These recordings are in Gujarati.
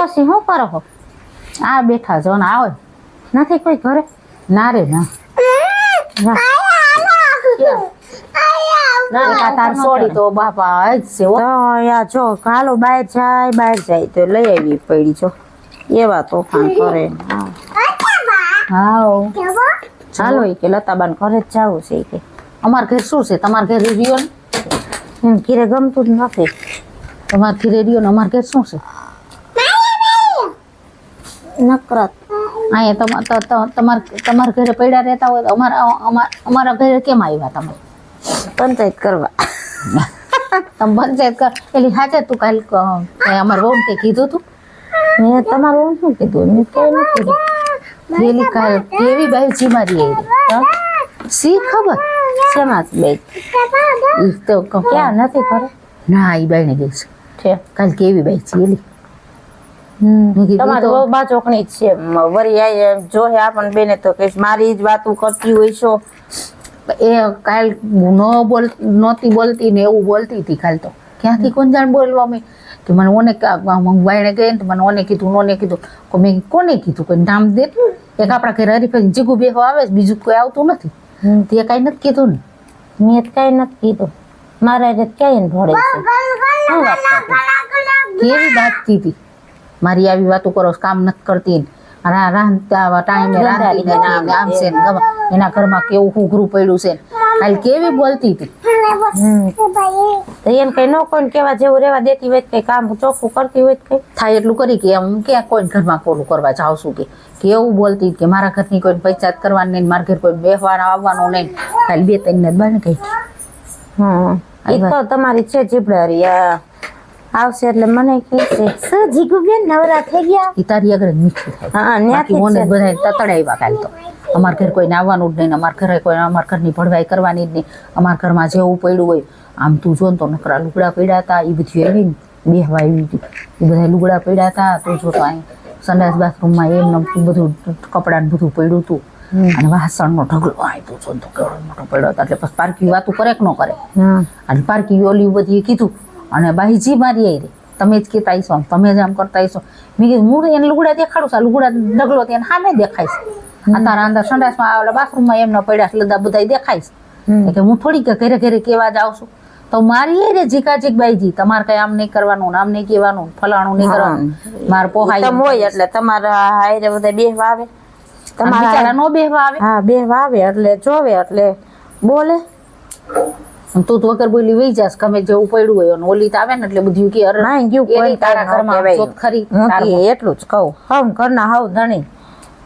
ડોસી શું કરો છો આ બેઠા જો ને આવે. નથી કોઈ ઘરે? ના રે ના. હો. કાલો બહાર જાય બહાર જાય તો લઈ આવી પડી છો એવા તોફાન કરે. હા. હાઉ. ચાલો એ કે લતાબાન ઘરે જ જાવું છે કે. અમાર ઘેર શું છે? તમાર ઘેર રેડિયો ને? એમ ઘીરે ગમતું જ નથી. તમાર ઘીરે રેડિયો ને અમાર ઘેર શું છે? નકરત અહીંયા તમાર તો- તો- તમાર તમારા ઘરે પડ્યા રહેતા હોય અમારા અમા- અમારા ઘરે કેમ આવ્યા તમે? પંચાયત કરવા. તમે પંચાયત કર પેલી સાચે તું કાલ અમારા અમાર તે કીધું તું? મેં તમારું શું કીધું? મેં તો નથી કીધું. પેલી કાલ કેવી બાઈ મારી આવી? સી ખબર? શેમાં બે તો ક્યાં નથી ઘરે ના એ બાઈને ગઈ છે. કાલ કેવી બાઈ છે એલી તમારે તો- બા બાચોકણી જ છે. વરી વરી જો હે આપણને બેને તો કે મારી જ વાતું કરતી હોય છો. એ કાલ ન બોલ નહોતી બોલતી ને એવું બોલતી હતી કાલ તો. ક્યાંથી કોણ જાણ બોલવા મેં કે મને ઓને બાઈને ગઈ ને તો મને ઓને કીધું નોને કીધું. કે મેં કોને કીધું? કોઈ નામ દે એક આપણા ઘરે હરીફાઈ જીગુ બેહો આવે છે, બીજું કોઈ આવતું નથી. તે કાંઈ નથી કીધું ને. મેં કાંઈ નથી કીધું. મારા હારે ક્યાંય ને ભળે છે. કેવી વાત કરતી? કેવી મારી આવી વાતો કરો કામ નથી કરતી. એના ઘરમાં કેવું હુઘરું પડ્યું છે. કાલ કેવી બોલતી હતી? એને કઈ ન કોઈને કેવા જેવું રેવા દેતી હોય કઈ કામ ચોખ્ખું કરતી હોય કઈ. થાય એટલું કરી કે હું ક્યાં કોઈ ઘરમાં કોલું કરવા જાઉં છું કે કે એવું બોલતી કે મારા ઘરની કોઈ પંચાયત કરવાની નહીં મારા ઘર કોઈ બેહવા આવવાનું નહીં ખાલી બે ત્રણ ને બને કઈ. હમ. એ તો તમારી છે જીભડારી આવશે એટલે મને કહેશે શું જીગુબેન નવરા થઈ ગયા? ઈ તારી આગળ મીઠું થાય. હા ન્યાથી ઓને છે. બધા તતડાવ્યા કાલ તો. અમાર ઘર કોઈને આવવાનું જ નહીં અમાર ઘરે કોઈ અમાર ઘરની ભળવાઈ કરવાની જ નહીં. અમાર ઘરમાં જેવું પડ્યું હોય આમ તું જો તો નકરા લુગડા પડ્યા હતા એ બધી આવી ને બેહવા આવી હતી. એ બધા લુગડા પડ્યા હતા તું જો તો અહીં સંડાસ બાથરૂમમાં એમને બધું કપડાને બધું પડ્યું હતું અને વાસણનો ઢગલો તું જો તો કેવડો મોટો પડ્યો હતો. એટલે પછી પારકી વાતું કરે કે ન કરે? અને પારકી ઓલી બધી કીધું અને બાઈજી મારી આવી તમે જ કહેતા આવીશો તમે જ આમ કરતા આવીશો મેં કીધું હું એને લુગડા દેખાડું છું. લુગડા ડગલો ત્યાં સામે દેખાય છે. આ તારા અંદર સંડાસમાં આવેલા બાથરૂમમાં એમના પડ્યા છે લદા બધા દેખાય છે. હમ. હું થોડીક ઘરે ઘરે કેવા જાઉં છું. તો મારી એ રે જીકાજીક બાઈજી. તમારે કઈ આમ નહીં કરવાનું આમ નહીં કહેવાનું ફલાણું નહીં કરવાનું. મારે પોહાય. તમ હોય એટલે તમારા હાયરે બધા બેહવા આવે. તમારા તમારા નો બેહવા આવે? હા બેહવા આવે એટલે જોવે એટલે બોલે. તું વગર બોલી વહી જાસ ગમે જેવું પડ્યું હોય અને ઓલી આવે ને એટલે બધું કે અરે ના ગયું કોઈ તારા ઘરમાં ઘરમાં ખરી હું એટલું જ કહું. હવ ઘરના હાવ ધણી.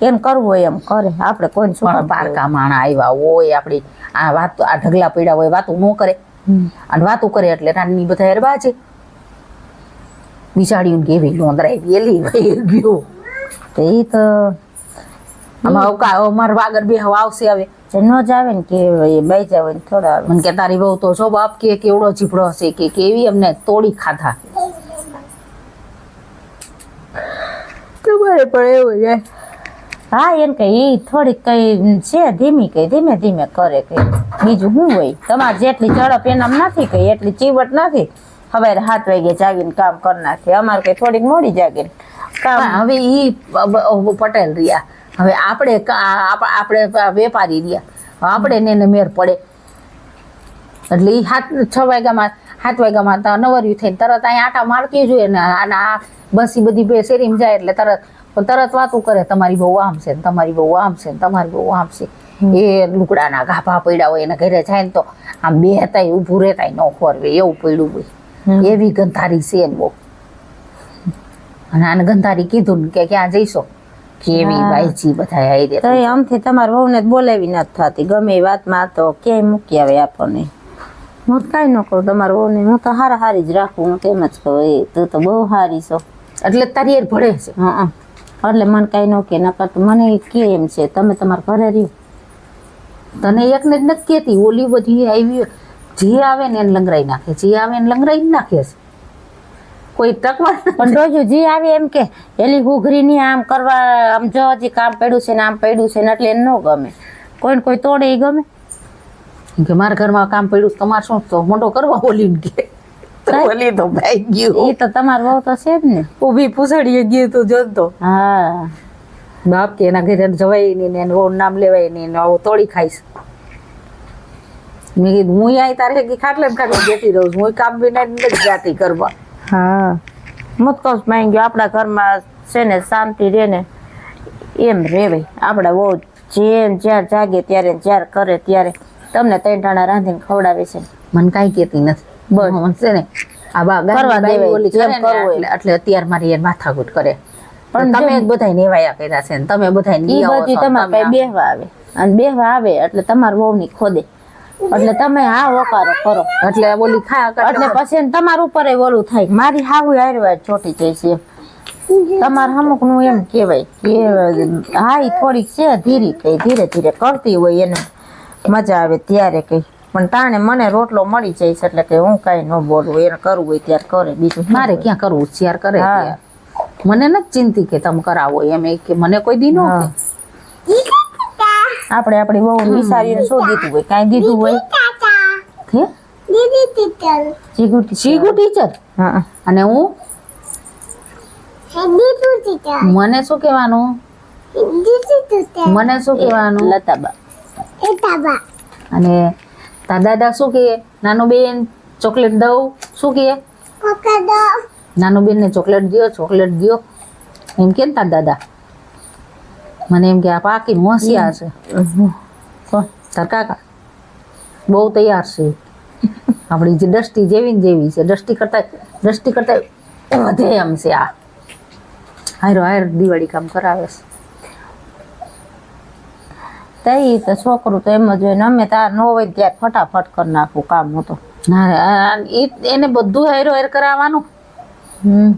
એમ કરવું હોય એમ કરે. આપણે કોઈને શું પારકા માણા આવ્યા હોય આપણી આ વાત આ ઢગલા પડ્યા હોય વાતું ન કરે. અને વાતું કરે એટલે રાની બધા હેરબા છે. બિચાડીયું કેવી લોંદરાઈ ગયેલી ગયો. તો એ તો આમાં હવે કા- હવે મારે વાગર બે હવા આવશે હવે. જે ન જ આવે ને કે એ બાઈ જાવ ને થોડા મને કે તારી બહુ તો જો બાપ કે કેવડો ચીપડો હશે કે કેવી અમને તોડી ખાધા. તમારે પણ એવું જાય હા એમ કે એ થોડીક કઈ છે ધીમી કઈ ધીમે ધીમે કરે કઈ. બીજું શું હોય? તમારે જેટલી ઝડપ એનામ નથી કઈ એટલી ચીવટ નથી. હવે સાત વાગે જાગીને કામ કરી છે અમારે કઈ થોડીક મોડી જાગીને. કામ હવે બ- પટેલ રહ્યા. હવે આપણે આપણે વેપારી રહ્યા. આપણે ને એને મેર પડે. એટલે એ સાત છ વાગ્યામાં સાત વાગ્યામાં તો નવર્યું થઈને તરત અહીંયા આટા મારતી જોઈએ ને અને આ બસી બધી બે શેરીમાં જાય એટલે તરત તરત વાતું કરે તમારી બહુ આમ છે ને તમારી બહુ આમ છે ને તમારી બહુ આમ છે. એ લુકડાના ગાભા પડ્યા હોય એના ઘરે જાય ને તો આમ બે હતા ઊભું રહેતા ન ખોરવે એવું પડ્યું હોય. એવી ગંધારી છે ને બહુ. અને આને ગંધારી કીધું ને કે ક્યાં જઈશો? કેવી. બાઈજી બધા આવી તો. એ આમથી તમારે વહુને બોલાવી નથી થતી. ગમે એ વાતમાં તો ક્યાંય મૂકી આવે આપણને. હું કાંઈ ન કહું તમારા વહુને. હું તો હારા હારી જ રાખું. હું તેમ જ કહું? એ તું તો બહુ હારી છો. એટલે તારી એર ભળે છે. હા એટલે મને કાંઈ ન કે નકર તો મને કે એમ છે? તમે તમારા ઘરે રહ્યો. તને એકને જ નથી કહેતી. ઓલી બધી આવી જે આવે ને એને લંગરાઈ નાખે જે આવે એને લંગરાઈ જ નાખે છે. કોઈ ટકવા પણ રોજુ જે આવે એમ કે એલી ઘૂઘરીની આમ કરવા આમ જો હજી કામ પડ્યું છે ને આમ પડ્યું છે ને એટલે એને ન ગમે. કોઈને કોઈ તોડે એ ગમે? કે મારા ઘરમાં કામ પડ્યું તમારે શું તો મોટો કરવા ઓલી કે. ઓલી તો ભાઈ ગયું. એ તો તમાર વહુ તો છે જ ને. ઊભી પૂછડીએ ગયું તું જોતો હા. બાપ કે એના ઘરે જવાય નહીં ને એનું નામ લેવાય નહીં ને આવું તોડી ખાઈશ મેં કીધું હું અહીં તારે કે ખાટલે ને ખાટલે જતી રહું છું હું કામ વિના નથી જાતી કરવા હા. મુતકોસમાં ગયો આપણા ઘરમાં છે ને શાંતિ રહે ને એમ રેવાય આપણે બહુ જેમ જ્યાં જાગે ત્યારે જ્યારે કરે ત્યારે તમને ત્રણ ટાણા રાંધીને ખવડાવે છે. મને કાંઈ કહેતી નથી. બસ. છે ને આ બા કરવા ગામની ઓલી જેમ કરવું એટલે અત્યારે મારી એ માથાકૂટ કરે. પણ તમે બધા નેવાયા કર્યા છે ને તમે બધા ઈ બધી તમારે બેહવા આવે. અને બેહવા આવે એટલે તમારા વહુ ની ખોદે. એટલે તમે હા વકારો કરો. એટલે ઓલી ખા એટલે પછી તમારા ઉપર ઓલું થાય. મારી હાવું આયુર્વેદ ચોટી જાય છે તમાર અમુકનું એમ કહેવાય કે હા થોડીક છે ધીરી કઈ ધીરે ધીરે કરતી હોય એને મજા આવે ત્યારે કઈ. પણ તાણે મને રોટલો મળી જાય છે એટલે કે હું કઈ ન બોલું. એને કરવું હોય ત્યારે કરે બીજું મારે ક્યાં કરવું? ત્યારે કરે. મને નથી ચિંતી કે તમે કરાવો એમ. એ કે મને કોઈ દી નો આપણે આપણી વહુ વિચારીને શું દીધું હોય કાંઈ દીધું હોય? હે? ટીચર. અને હું? મને શું કહેવાનું? મને શું કહેવાનું? લતાબા. અને તા દાદા શું કહે? નાનું બેન ચોકલેટ દઉં? શું કહે? નાનું બેન ને ચોકલેટ દિયો ચોકલેટ દ્યો. એમ કે તા તાર દાદા? મને એમ કે આ પાકી હોશિયાર છે? તાર કાકા બહુ તૈયાર છે. આપણી જે દ્રષ્ટિ જેવી ને જેવી છે. દ્રષ્ટિ કરતા દ્રષ્ટિ કરતા વધે એમ છે આ. હાયરો હાયર દિવાળી કામ કરાવે છે. તઈ તો છોકરું તો એમ જ હોય ને અમે તાર ન હોય ત્યારે ફટાફટ કરી નાખું કામ હતું તો. ના એને બધું હાયરો હાયર કરાવવાનું. હમ.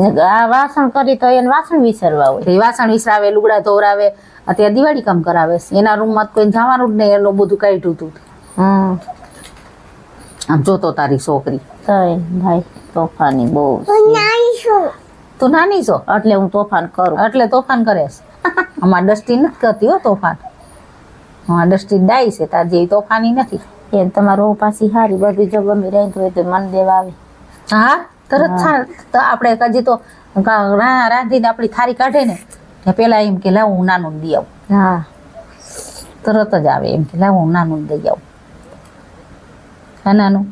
આ વાસણ કરી તો એને વાસણ વિસરવા હોય. એ વાસણ વિસરાવે લુગડા ધોરાવે અત્યારે દિવાળી કામ કરાવે છે. એના રૂમમાં તો કોઈ જવાનું જ નહીં એનું બધું કાઢ્યું હતું હમ. આમ જોતો તારી છોકરી. ભાઈ તોફાની બહુ તું નાની છો. એટલે હું તોફાન કરું. એટલે તોફાન કરે છે. અમાર ડસ્ટી નથી કરતી હો તોફાન. અમાર ડસ્ટી ડાય છે તાર જેવી તોફાની નથી. એ તમારો પાછી હારી બધી જો ગમી રહી હોય તો મન દેવા આવે. હા? તરત તો આપણે હજી તો રાંધીને આપણી થારી કાઢે ને પેલા એમ કે લાવ હું નાનું દઈ આવું. હા. તરત જ આવે એમ કે લાવ હું નાનું દઈ આવું. નાનું?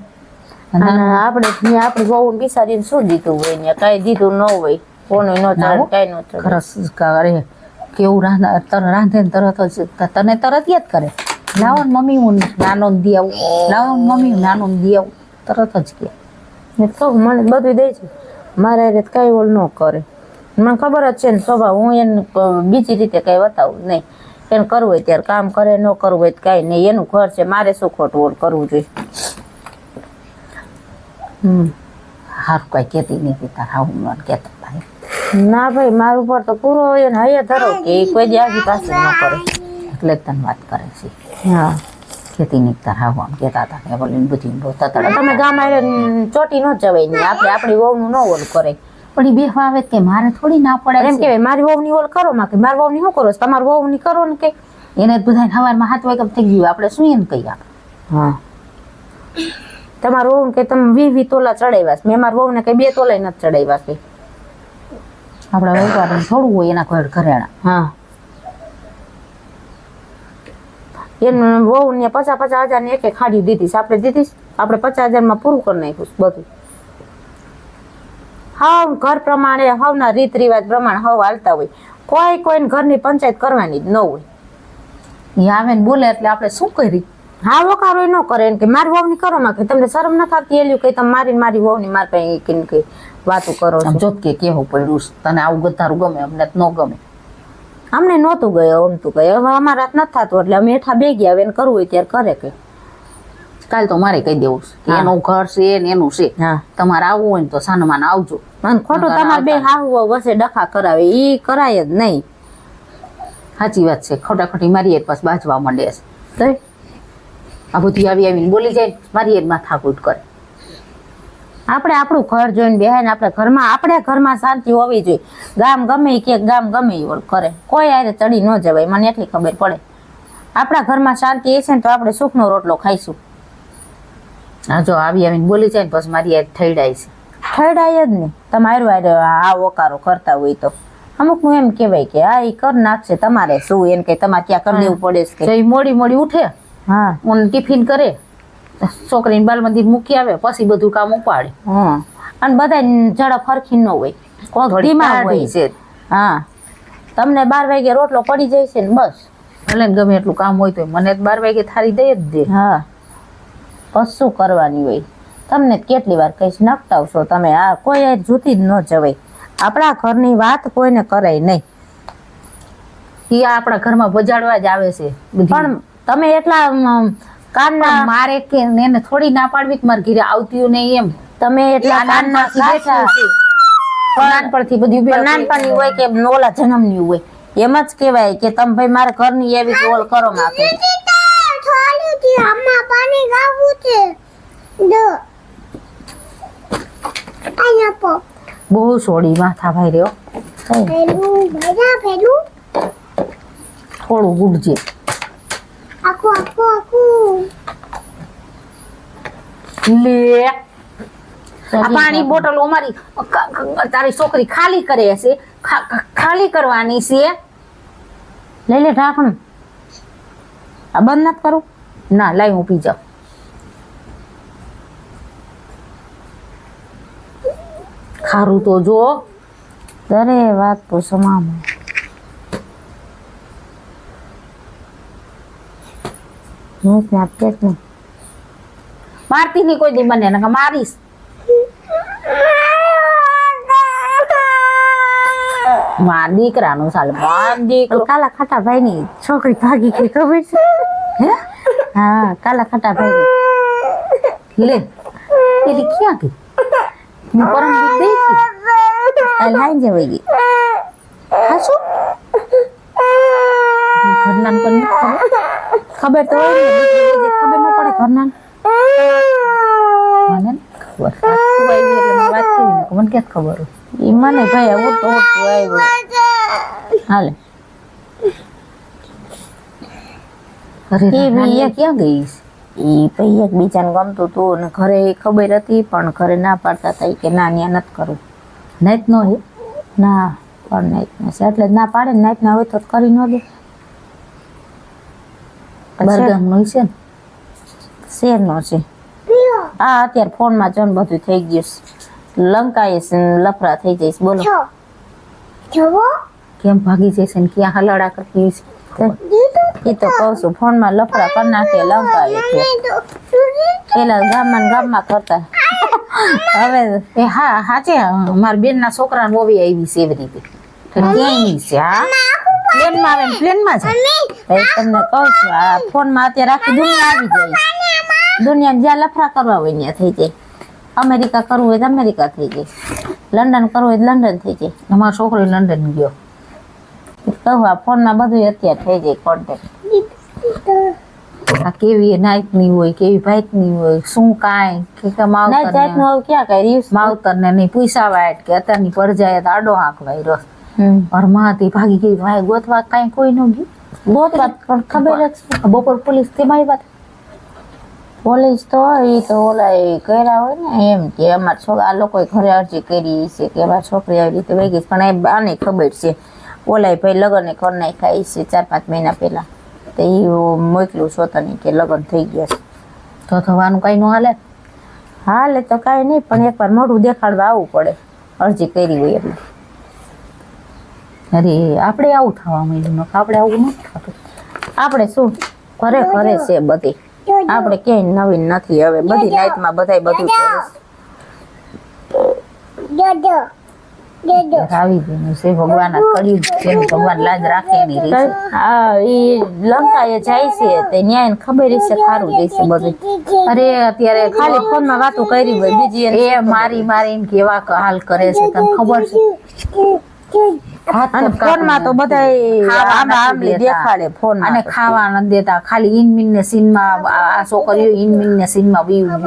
આપણે આપણે બહુ બિસારીને શું દીધું હોય ને કાંઈ દીધું ન હોય કોનું ન ના કાંઈ ન ખરસ કરે કેવું રાંધા રાંધે ને તરત જ તને તરત યાદ કરે? લાવો ને મમ્મી હું નાનો દી આવું. લાવો ને મમ્મી નાનો દી આવું. તરત જ કે. કહું, મને બધું દે છે. મારે હારે કાંઈ ઓલ ન કરે. મને ખબર જ છે ને સ્વભાવ. હું એને બીજી રીતે કાંઈ બતાવું નહીં. એને કરવું હોય ત્યારે કામ કરે ન કરવું હોય કાંઈ નહીં. એનું ઘર છે મારે શું ખોટું ઓલ કરવું જોઈએ? હમ. હારું કઈ કહેતી નહીં કે તારા હું મને કહેતા ભાઈ. ના ભાઈ મારું પર તો પૂરો હોય ને હૈયા ધરો કે કોઈ દી પાસે ન કરે. એટલે તને વાત કરે છે. હા. કહેતી નહીં કે તારા આમ કહેતા હતા કે બોલીને બધી બોલતા હતા. તમે ગામ આવીને ચોટી ન જવાય નહીં આપણે આપણી વહુનું ન ઓલ કરે. પણ એ બેહવા આવે કે મારે થોડી ના પડે એમ કહેવાય મારી વહુની ઓલ કરો માં કે મારી વહુની શું કરો? તમારી વહુની કરો ને કે એને બધા સવારમાં હાથ વાગ્યા થઈ ગયું આપણે શું એને કહી આપણે હા. તમારું વહુ કે તમે વી વી તોલા ચડાવ્યા. મેં મારા વહુને કઈ બે તોલા નથી ચડાવ્યા કે આપણા વહુ થોડું હોય એના ઘર ઘરેણા. હા. એને વહુ ને પચાસ પચાસ હજારની એક ખાડી દીધી છે. આપણે દીધી આપણે પચાસ હજારમાં પૂરું કરી નાખ્યું બધું. હાવ ઘર પ્રમાણે, હાવના રીત રિવાજ પ્રમાણે હાવ હાલતા હોય. કોઈ કોઈને ઘરની પંચાયત કરવાની જ ન હોય. એ આવે ને બોલે એટલે આપણે શું કરી? હા વકારો ન કરે એમ કે મારી વહુની કરો માં કે તમને શરમ ન થતી એલ્યું કે તમે મારી મારી વહુની મારી પાસે વાતો કરો જો કે કેવું પડ્યું તને આવું ગધારું ગમે, અમને ન ગમે. અમને નહોતું ગયો અમતું ગયો. હવે અમારા હાથ નથી થતું એટલે અમે હેઠા બે ગયા હવે એને કરવું હોય ત્યારે કરે કે. કાલ તો મારે કહી દેવું છે કે એનું ઘર છે ને એનું છે. તમારે આવવું હોય ને તો સાનમાન આવજો. ખોટું તમારે બે હાવ વસે ડખા કરાવે એ કરાય જ નહીં. સાચી વાત છે ખોટા ખોટી મારી એક પાસ બાજવા માંડે છે. તો? આ બધી આવી આવીને બોલી જાય મારી એક માથાકૂટ કરે. આપણે આપણું ઘર જોઈને બેહાય ને આપણે ઘરમાં આપણે ઘરમાં શાંતિ હોવી જોઈએ. ગામ ગમે કે ગામ ગમે એ કરે કોઈ આરે ચડી ન જવાય મને એટલી ખબર પડે. આપણા ઘરમાં શાંતિ એ છે ને તો આપણે સુખનો રોટલો ખાઈશું. હા જો આવી આવીને બોલી જાય ને પછી મારી યાર થઈડાય છે. ઠરડાય જ ને તમારું આરે આ ઓકારો કરતા હોય તો. અમુકનું એમ કહેવાય કે આ એ કર નાખશે તમારે શું? એમ કે તમારે ત્યાં કરી દેવું પડે છે મોડી મોડી ઉઠે હા. હું ટિફિન કરે. છોકરીને બાલ મંદિર મૂકી આવે પછી બધું કામ ઉપાડે. અને બધા ઝડપ ફરખી ન હોય. કોક હોય. છે? હા. તમને બાર વાગે રોટલો પડી જાય છે ને બસ. ભલે ગમે એટલું કામ હોય તો મને બાર વાગે થારી દઈ જ દે. હા. કશું કરવાની હોય? તમને કેટલી વાર કહીશ નકટાવશો તમે? આ કોઈ જૂતી જ ન જવાય. આપણા ઘરની વાત કોઈને કરાય નહીં. એ આપણા ઘરમાં બજાડવા જ આવે છે. પણ તમે એટલા કાનના મારે કે એને થોડી ના પાડવી કે મારે ઘીરે આવતી નહીં એમ. તમે એટલા કાનના કાચા નાનપણથી બધી પણ નાનપણની હોય કે ઓલા જન્મની હોય. એમ જ કહેવાય કે તમે ભાઈ મારા ઘરની એવી કે ઓલ કરો પાણી ગાવું છે. પો બહુ સોડી માથા ભાઈ રહ્યો. થોડું ગુડજે આખું aku, aku. લે આ પાણી બોટલ અમારી તારી છોકરી ખાલી કરે છે ખાલી કરવાની છે લઈ લે ઢાંકણું આ બંધ નથી કરું ના લાઈ હું પી જાઉં ખારું તો જો દરે વાત તો મામ હું જ આપતે જ નહીં મારતી નહીં કોઈ દી મને નકર મારીશ માર દીકરાનું સાલ માર દીકરો કાલા ખાટા ભાઈ ની છોકરી ભાગી ગઈ ખબર છે હે હા કાલા ખાટા ભાઈ લે પેલી ક્યાં ગઈ હું પરમ દીક દઈ હતી કાલ હાઈ ખબર. તો ને ખબર ન પડે ઘરના. મને ખબર. તું આવી એટલે મને વાત કરી ને મને ક્યાં ખબર એ મને ભાઈ આવું તો આવ્યો. હાલે. અરે એ ક્યાં ગઈ એ ઈ એક બીજાને ગમતું હતું ને ઘરે ખબર હતી પણ ઘરે ના પાડતા હતા કે ના ત્યાં નથી કરવું નાઈત નો હે? ના પણ નાઈટ છે. એટલે ના પાડે ને નાઈટ ના હોય તો કરી ન દે. બરગામ છે ને. શેરનો છે. આ અત્યારે ફોનમાં જોન બધું થઈ ગયું છે. ને લફરા થઈ જઈશ બોલો. કેમ ભાગી જશે ને? ક્યાં હલાડા કરતી હશે એ તો કહું છું ફોનમાં લફડા કરી નાખે લંકાય છે. પેલા ગામમાં ગામમાં કરતા. હવે એ હા હાચે મારા બેન ના છોકરા ને ઓવી આવી છે એવી રીતે. ક્યાંય છે હા? પ્લેનમાં આવે પ્લેનમાં છે તમને કહું છું આ ફોનમાં અત્યારે આખી દુનિયા આવી જાય દુનિયા જ્યાં લફરા કરવા હોય ત્યાં થઈ જાય અમેરિકા કરવું હોય તો અમેરિકા થઈ જાય લંડન કરવું હોય તો લંડન થઈ જાય અમારો છોકરો લંડન ગયો. કહું આ ફોનમાં બધું અત્યારે થઈ જાય કોન્ટેક્ટ આ કેવી નાઈટની હોય કેવી ભાઈટની હોય શું કાંઈ? કે કે માવતર ક્યાં કઈ રીલ્સ માવતર ને નહીં પૂછાવાય કે અત્યારની પરજાએ તો આડો આંખ વાયરસ હમ. ઘરમાંથી ભાગી ગઈ. ભાઈ ગોતવા કાંઈ કોઈ ન ગયું. વાત પણ ખબર જ છે. બપોર પોલીસ તેમાં આવ્યા હતા. પોલીસ તો એ તો ઓલા એ કર્યા હોય ને એમ કે અમારા છોકરા આ લોકોએ ઘરે અરજી કરી છે કે અમારી છોકરી આવી રીતે વહી ગઈ પણ એ આને ખબર છે. ઓલા ભાઈ લગ્ન કરી નાખ્યા. છે ચાર પાંચ મહિના પહેલા. તો એ મોકલું સોતની કે લગ્ન થઈ ગયા છે. તો થવાનું કાંઈ ન હાલે. હાલે તો કાંઈ નહીં પણ એકવાર મોઢું દેખાડવા આવવું પડે. અરજી કરી હોય એટલે. અરે આપણે આવું થવા માંડ્યું આપણે આવું નથી થતું આપણે શું ઘરે ઘરે છે બધી આપણે ક્યાંય નવીન નથી હવે બધી નાઈટમાં બધાય બધું આવી ગયું છે ભગવાન કર્યું છે ભગવાન લાજ રાખે રીત હા ઈ લંકાએ જાય છે તે ન્યાય ખબર છે ખારું જઈશે બધું અરે અત્યારે ખાલી ફોનમાં વાતો કરી હોય બીજી એ મારી મારીને કેવા હાલ કરે છે તને ખબર છે અને ચપકાવતા ફોનમાં તો બધાય આમ આમલી દેખાડે ફોનમાં અને ખાવા નથી દેતા. ખાલી ઇનમિન ને સીનમાં આ છોકરીઓ ઇનમિન ને સીનમાં બીવું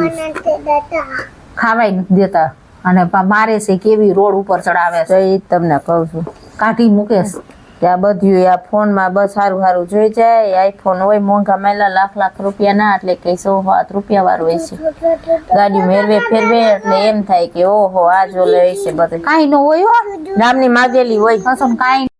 ખાવાય નથી દેતા. અને મારે છે કેવી રોડ ઉપર ચડાવે છે. એ તમને કહું છું. કાઢી મૂકે. છે કે આ બધું આ ફોનમાં બસ સારું સારું જોઈ જાય. આઈફોન હોય, મોંઘા મેલા લાખ લાખ રૂપિયા ના, એટલે કે સો સાત રૂપિયા વાળું હોય છે. ગાડી મેરવે ફેરવે, એટલે એમ થાય કે ઓહો, આ જો લે છે બધું. કાંઈ ન હોય નામની માગેલી હોય. કસમ કાંઈ